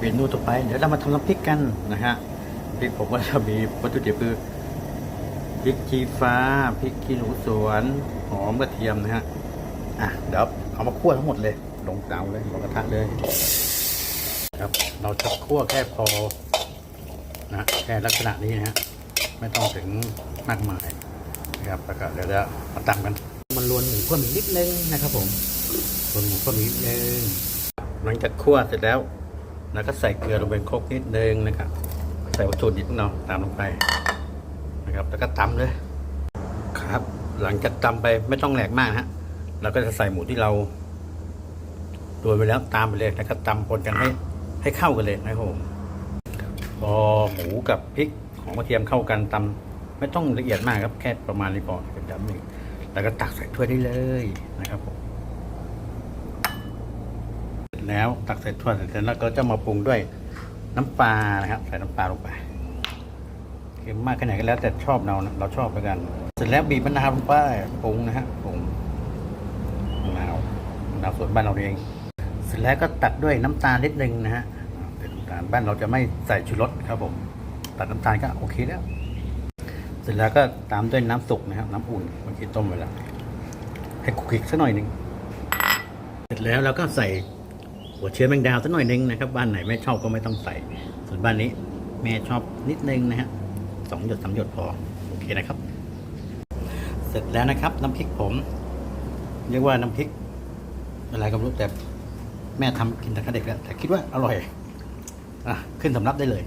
เมนูต่อไปเดี๋ยวเรามาทำน้ำพริกกันนะฮะพริกผมก็จะมีวัตถุดิบคือพริกชี้ฟ้าพริกขี้หนูสวนหอมกระเทียมนะฮะอะเดี๋ยวเอามาคั่วทั้งหมดเลยลงเตาเลยลงกระทะเลยครับเราจะคั่วแค่พอนะแค่ลักษณะนี้นะฮะไม่ต้องถึงมากมายนะครับแล้วก็เดี๋ยวจะมาตำกัน มันรวนหมูข้นอีกนิดนึงนะครับผมรวนหมูข้นอีกนิดนึงหลังจากคั่วเสร็จแล้ว แล้วก็ใส่เกลือลงไปครกนิดนึงนะครับ ใส่วัตถุดิบเนาะตามลงไปนะครับ แล้วก็ตำเลยครับ หลังจากตำไปไม่ต้องแหลกมากฮะเราก็จะใส่หมูที่เราโรยไปแล้วตามไปเลยแล้วก็ตำปนกันให้ให้เข้ากันเลยนะครับผมพอหมูกับพริกของกระเทียมเข้ากันตำไม่ต้องละเอียดมากครับแค่ประมาณนี้พอเป็นดำหนึ่งแล้วก็ตักใส่ถ้วยได้เลยนะครับผม แล้ว ตักใส่ถ้วยเสร็จแล้วก็จะมาปรุงด้วยน้ำปลานะครับใส่น้ำปลาลงไปเค็มมากแค่ไหนก็แล้ว แต่ชอบเรานะเราชอบแล้วกัน เสร็จแล้วบีบมะนาวลงไปปรุงนะฮะปรุงมะนาวมะนาวสวนบ้านเราเอง เสร็จแล้วก็ตัดด้วยน้ำตาลนิดนึงนะฮะเป็นน้ำตาลบ้านเราจะไม่ใส่ชูรสครับผม ตัดน้ำตาลก็โอเคแล้ว เสร็จแล้วก็ตามด้วยน้ำสุกนะครับ น้ำอุ่นเมื่อกี้ต้มไว้แล้วให้คลุกคลิกสักหน่อยหนึ่งเสร็จแล้วเราก็ใส่ หัวเชื้อแมงดาวสักหน่อยหนึ่งนะครับบ้านไหนไม่ชอบก็ไม่ต้องใส่ ส่วนบ้านนี้แม่ชอบนิดนึงนะฮะสองหยดสามหยดพอโอเคนะครับ เสร็จแล้วนะครับ น้ำพริกผมเรียกว่าน้ำพริกอะไรก็ไม่รู้แต่แม่ทำกินแต่เด็กแล้วแต่คิดว่าอร่อยอะขึ้นสำรับได้เลย